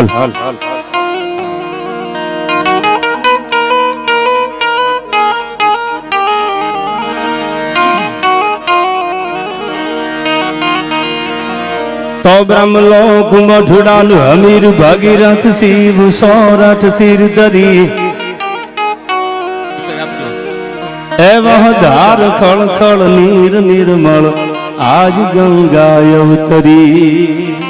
હાલ તો બ્રહ્મલોક મઢડાલ હમીર ભાગીરથ શિવ સોરઠ સિર ધરી એવહ ધાર ખળ ખળ નીર નિર્મળ આજ ગંગા અવતરી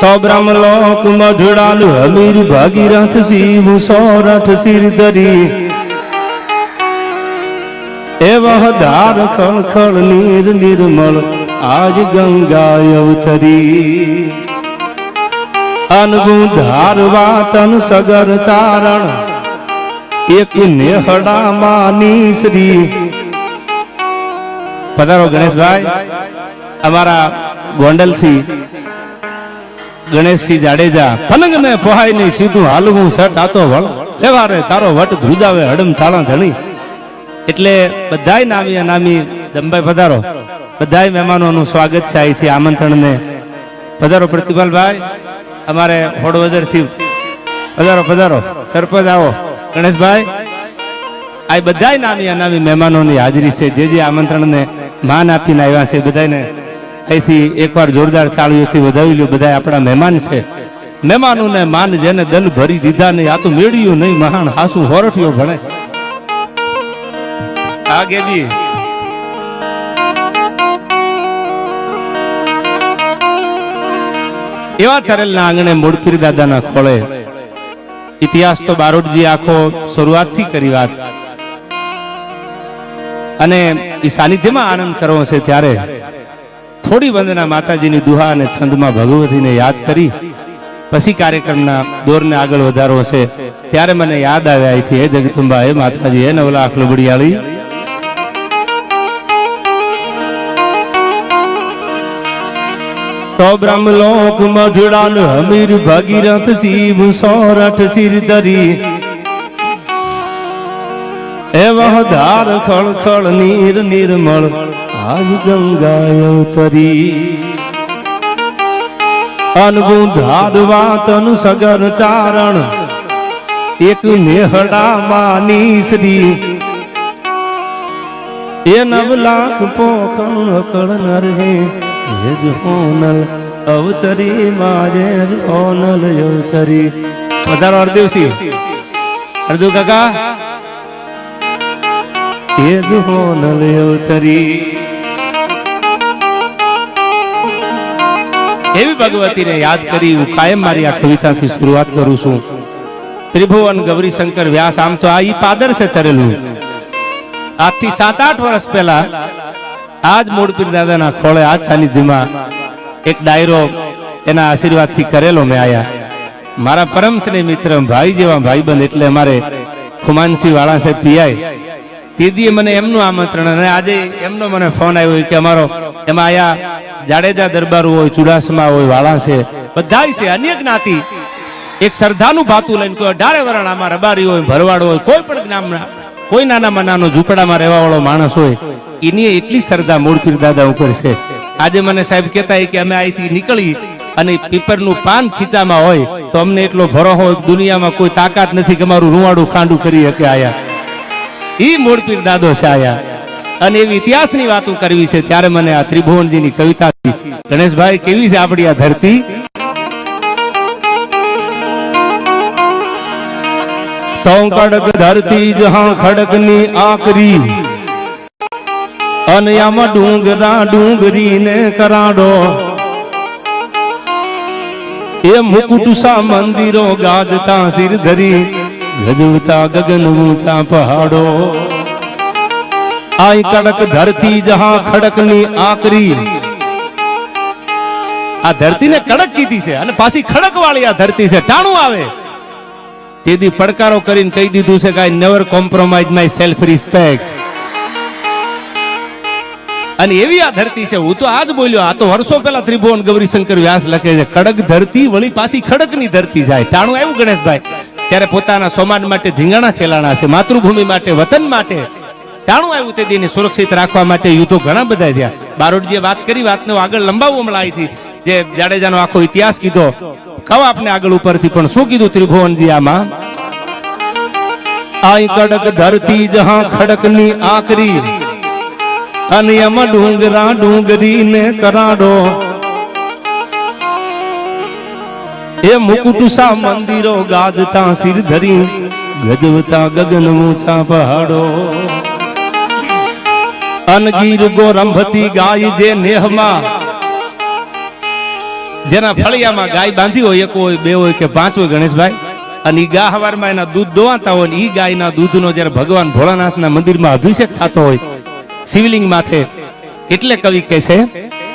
તો બ્રહ્મલોક મઢડાલ અમીર ભાગીરથ શિવ સોરઠ સિર ધરી એવહ ધાર ખળ ખળ નીર નિર્મળ આજ ગંગા અવતરી. અનગુ ધારવા તન સગર ચારણ, એક નેહડા માની શ્રી પધારો ગણેશભાઈ. અમારા ગોંડલથી ગણેશસિંહ જાડેજા પલંગ ને પોહાય નહીં સીધું હાલવું સટ આતો વળ. તહેવારે તારો વટ ધ્રુજાવે હડમ તાળા ધણી. એટલે બધાય નામી અનામી દમભાઈ પધારો. બધાય મહેમાનોનું સ્વાગત છે અહીંથી આમંત્રણને. પધારો પ્રતિભાલભાઈ. અમારે હોડવદરથી પધારો પધારો. સરપંચ આવો. ગણેશભાઈ. આ બધાય નામી અનામી મહેમાનોની હાજરી છે. જે જે આમંત્રણને માન આપીને આવ્યા છે બધાને અહીંથી એકવાર જોરદાર તાળીઓથી વધાવી લ્યો. બધા આપણા મહેમાન છે. મહેમાનોને માન જેને દલ ભરી દીધા નહીં. આ તો મેળ્યું નહીં. મહાન હાસુ હોરઠિયો ભણે. આ ગેબી એવા ચરેલના આંગણે મૂળપીર દાદાના ખોળે. ઇતિહાસ તો બારોટજી આખો શરૂઆતથી કરી વાત. અને એ સાનિધ્યમાં આનંદ કરવો છે ત્યારે થોડી વંદના માતાજીની દુહા અને છંદમાં ભગવતીને યાદ કરી. પછી કાર્યક્રમના દોરને આગળ વધારવો છે. ત્યારે મને યાદ આવ્યા અહીંથી, હે જગદંબા, હે માતાજી, હે નવલા આખલુબડિયાળી તો બ્રહ્મલોક મઢડાલ હમીર ભાગીરથ, શિવ, સોરઠ સિર ધરી એ ધાર ખળ ખળ નીર નિર્મળ. આજ ગંગા અવતરી અનગુ ધારવા તન સગર ચારણ. એક નેહડા માની શ્રી. એ નવ લાખ પોખણ અકળ નર હે. એ જ હોનલ અવતરી, માજે જ હોનલ અવતરી પધારો હરદેવસિંહ હરદેવ કાકા. એ જ હોનલ અવતરી એવી ભગવતીને યાદ કરી હું કાયમ મારી આ કવિતાથી શરૂઆત કરું છું. ત્રિભુવન ગૌરી શંકર વ્યાસ, આમ તો આ ઈ પાદર છે ચરેલું. આજથી સાત આઠ વર્ષ પહેલા આજ મૂળપીર દાદાના ખોળે, આજ સાનિધ્યમાં એક ડાયરો એના આશીર્વાદથી કરેલો મેં આયા. મારા પરમ સ્નેહ મિત્ર ભાઈ જેવા ભાઈબંધ એટલે અમારે ખુમાનસિંહ વાળા સાહેબ પીઆઈ. તેદીએ મને એમનું આમંત્રણ અને આજે એમનો મને ફોન આવ્યો કે અમારો એમાં આયા જાડેજા દરબાર હોય, ચુડાસમા હોય, વાળા છે બધા છે અન્ય જ્ઞાતિ. એક શ્રદ્ધાનું ભાતું લઈને કોઈ અઢારે વરણ આમાં રબારી હોય, ભરવાડ હોય, કોઈ પણ જ્ઞાનના કોઈ નાનામાં નાનો ઝૂંપડામાં રહેવા માણસ હોય, એની એટલી શ્રદ્ધા મૂળપીર દાદા ઉપર છે. આજે મને સાહેબ કહેતા કે અમે અહીંથી નીકળી અને પીપરનું પાન ખીચામાં હોય, તો અમને એટલો ભરો હોય દુનિયામાં કોઈ તાકાત નથી કે અમારું રૂવાડું ખાંડું કરી શકે આયા. ઈ મૂળપીર દાદો છે આયા. અને એવી ઇતિહાસની વાતો કરવી છે, ત્યારે મને આ ત્રિભુવનજીની કવિતા ગણેશભાઈ, કેવી છે આપણી આ ધરતી? તો કડક ધરતી જહાં ખડકની આકરી. અને આમાં ડુંગરા ડુંગરીને કરાડો. એ મુકુટુસા મંદિરો ગાજતા સિર ધરી ગજવતા ગગન ઊંચા પહાડો. આઈ કડક ધરતી જહાં ખડકની આકરી. આ ધરતીને કડક કીધી છે અને પાછી ખડક વાળી આ ધરતી છે. ટાણું આવે. તેથી પડકારો કરીને કહી દીધું છે કે I never compromise my self respect અને એવી આ ધરતી છે. હું તો આજ બોલ્યો, આ તો વર્ષો પહેલા ત્રિભુવન ગૌરીશંકર વ્યાસ લખે છે, કડક ધરતી વળી પાછી ખડકની ધરતી જાય. ટાણું આવ્યું ગણેશભાઈ. ત્યારે પોતાના સોમાન માટે ધીંગાણા ખેલાણા છે, માતૃભૂમિ માટે, વતન માટે. ટાણું આવ્યું તે દીને સુરક્ષિત રાખવા માટે યુદ્ધો ઘણા બધા થયા. બારોટજીએ વાત કરી, વાતને આગળ લંબાવવો હમણાં અહીંથી જે જાડેજાનો આખો ઇતિહાસ કીધો. કહો આપને આગળ ઉપરથી પણ શું કીધું ત્રિભુવનજી આમાં? આઈ કડક ધરતી જહા ખડકની આકરી, અને એમાં ડુંગરા ડુંગરી ને કરાડો. એ મુકુટુસા મંદિરો ગાજતા સિર ધરી, ગજવતા ગગન ઊંચા પહાડો. અનગીર ગોરંભતી ગાય જે નેહમાં, જેના ફળિયામાં ગાય બાંધી હોય, એક હોય, બે હોય કે પાંચ હોય ગણેશભાઈ, અને ઈ ગા એના દૂધ દોવાતા હોય ને ઈ ગાયના દૂધનો જ્યારે ભગવાન ભોળાનાથના મંદિરમાં અભિષેક થતો હોય, શિવલિંગ માથે, એટલે કવિ કહે છે,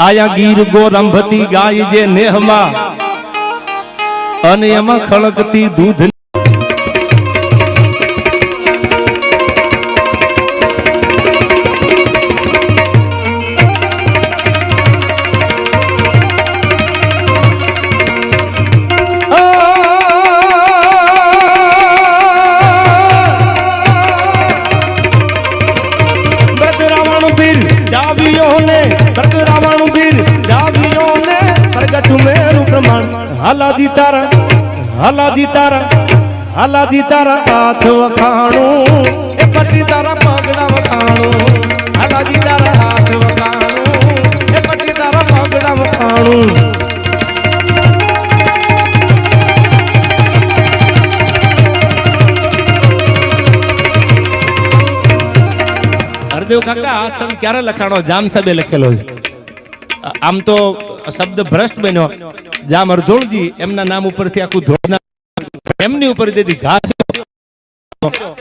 આયા ગીર ગો રંભતી ગાય જે નેહમાં, અને એમાં ખળકતી દૂધ તારા હાથ વખાણું. એ પટ્ટી તારા પગડા વખાણું. હાલાજી તારા હાથ વખાણું. એ પટ્ટી તારા પગડા વખાણું. હરદેવ કાકા આ શબ્દ ક્યારે લખાણો? જામ સાહેબે લખેલો છે. આમ તો શબ્દ ભ્રષ્ટ બન્યો. જામ અર્ધોળજી એમના નામ ઉપરથી આખું ધોળના એમની ઉપર તેથી ઘાસ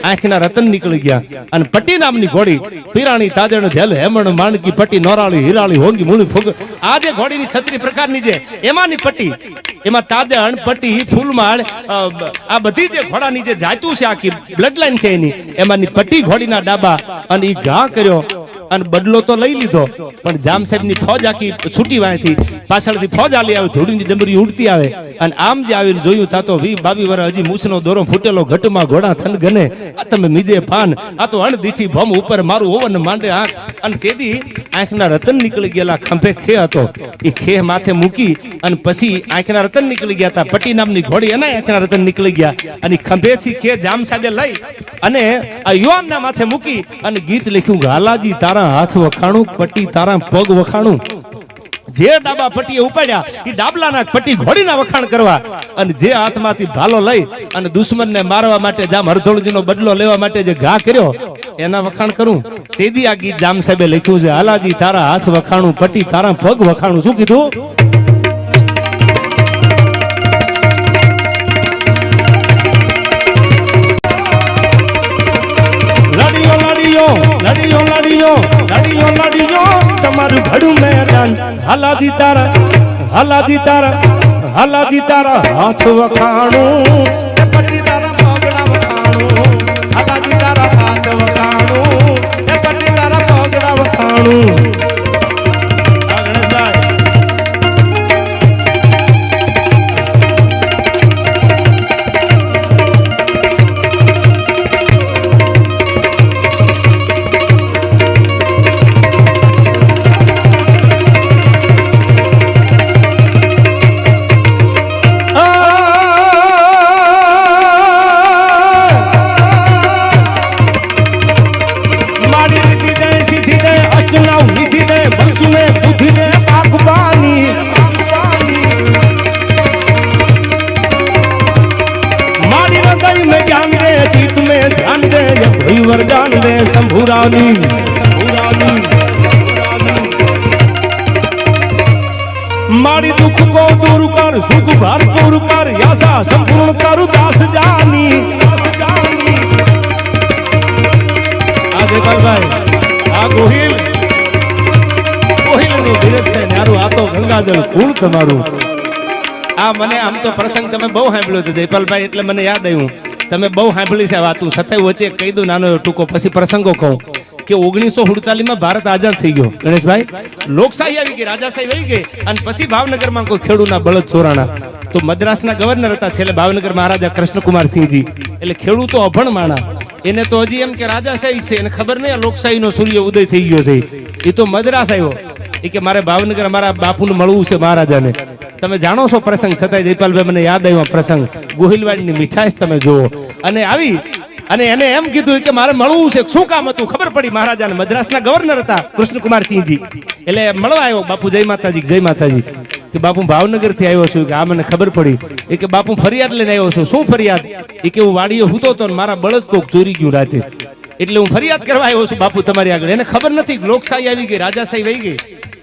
આંખના રતન નીકળી ગયા. અને પટ્ટી નામની ઘોડી, પીરાણી તાજણ ધેલ હેમણ, માણકી પટ્ટી, નોરાળી, હીરાળી, હોંગી, મૂળી, ફુગ. આ જે ઘોડીની છત્રી પ્રકારની છે, એમાંની પટ્ટી, એમાં તાજણ, પટ્ટી, ફૂલમાળ આ બધી જે ઘોડાની જે જાતું છે, આખી બ્લડ લાઈન છે એની, એમાંની પટ્ટી ઘોડીના ડાબા. અને ઈ ઘા કર્યો અને બદલો તો લઈ લીધો. પણ જામ સાહેબની ફોજ આખી છૂટી વાંથી પાછળથી ફોજ આલી આવે, ધૂળની ડમરી ઉડતી આવે. અને આમ જે આવીને જોયું, તા તો વી બાવી વર હજી મૂછનો દોરો ફૂટેલો, ઘટમાં ઘોડા થન ગને. આ તમે મીજે પાન આ તો અણ દીઠી ભમ ઉપર મારું ઓવન માંડે આંખ. અને તેદી આંખના રતન નીકળી ગયેલા ખંભે ખે હતો. એ ખે માથે મૂકી અને પછી આંખના રતન નીકળી ગયા હતા પટી નામની ઘોડી એના આંખના રતન નીકળી ગયા. અને ખંભેથી ખે જામ સાહેબે લઈ અને આ યુવાનના માથે મૂકી અને ગીત લખ્યું ગાલાજી તારા હાથ વખાણું, પટ્ટી તારા પગ વખાણું. જે ડાબા પટ્ટીએ ઉપાડ્યા એ ડાબલાના પટ્ટી ઘોડીના વખાણ કરવા. અને જે હાથમાંથી ભાલો લઈ અને દુશ્મનને મારવા માટે જામ હરધોળજીનો બદલો લેવા માટે જે ઘા કર્યો, એના વખાણ કરું. તેદી આ ગીત જામ સાહેબે લખ્યું છે, હાલાજી, તારા હાથ વખાણું, પટ્ટી તારા પગ વખાણું. શું કીધું? લડિયો લડિયો, સમારું ભડું મેદાન. હાલાજી તારા હાલાજી તારા હાલાજી તારા હાથ વખાણું. એ પટ્ટી તારા પગડા વખાણું. હાલાજી તારા હાથ વખાણું. એ પટ્ટી તારા પગડા વખાણું. શંભુરાની. મારી દુઃખ કો દૂર કર, સુખ ભરપૂર કર, યાસા સંપૂર્ણ કરું દાસ જાની. આ દેપાલભાઈ આ ગોહિલ. ગોહિલ ને ધીરજ છે ન્યારું આ તો ગંગાજળ કુળ તમારું. આ મને આમ તો પ્રસંગ તમે બહુ સાંભળ્યો છે જયપાલભાઈ, એટલે મને યાદ આવ્યું. તમે બહુ સાંભળી છે વાત. છતાંય વચ્ચે કહી દઉં નાનો ટૂંકો, પછી પ્રસંગો કહું. કે ઓગણીસો માં ભારત આઝાદ થઈ ગયો. ગણેશભાઈ, લોકશાહી આવી ગઈ, રાજાશાહી આવી ગઈ. અને પછી ભાવનગરમાં કોઈ ખેડૂના બળદ ચોરાણા. તો મદ્રાસના ગવર્નર હતા છેલ્લે ભાવનગર મહારાજા કૃષ્ણકુમાર સિંહજી. એટલે ખેડૂતો અભણ માણા. એને તો હજી એમ કે રાજાશાહી છે, એને ખબર નહીં લોકશાહીનો સૂર્ય ઉદય થઈ ગયો છે. એ તો મદ્રાસ આવ્યો. એ કે મારે ભાવનગર, મારા બાપુને મળવું છે મહારાજાને. તમે જાણો છો પ્રસંગ છતાંય જયપાલભાઈ મને યાદ આવ્યો પ્રસંગ. ગોહિલવાડની મીઠાશ તમે જુઓ. અને આવી, અને એને એમ કીધું કે મારે મળવું છે. શું કામ હતું? ખબર પડી મહારાજાને. મદ્રાસના ગવર્નર હતા, કૃષ્ણકુમાર સિંહજી. એટલે મળવા આવ્યો. બાપુ, જય માતાજી જય માતાજી. કે બાપુ ભાવનગરથી આવ્યો છું કે આ મને ખબર પડી. એ કે, બાપુ, ફરિયાદ લઈને આવ્યો છું. શું ફરિયાદ? એ કે, હું વાડીએ હૂતો તો ને મારા બળદ કોક ચોરી ગયું રાતે. એટલે હું ફરિયાદ કરવા આવ્યો છું. બાપુ, તમારી આગળ. એને ખબર નથી. લોકશાહી આવી ગઈ, રાજાશાહી વહી ગઈ.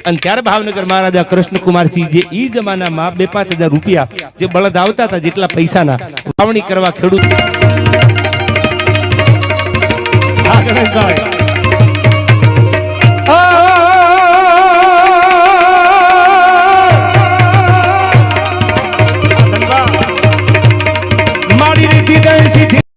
અને ત્યારે ભાવનગર મહારાજા કૃષ્ણકુમારસિંહ જે ઈ જમાનામાં બે પાંચ હજાર રૂપિયા જે બળદ આવતા હતા જેટલા પૈસાના વાવણી કરવા ખેડૂત મારી રીતિ સીધી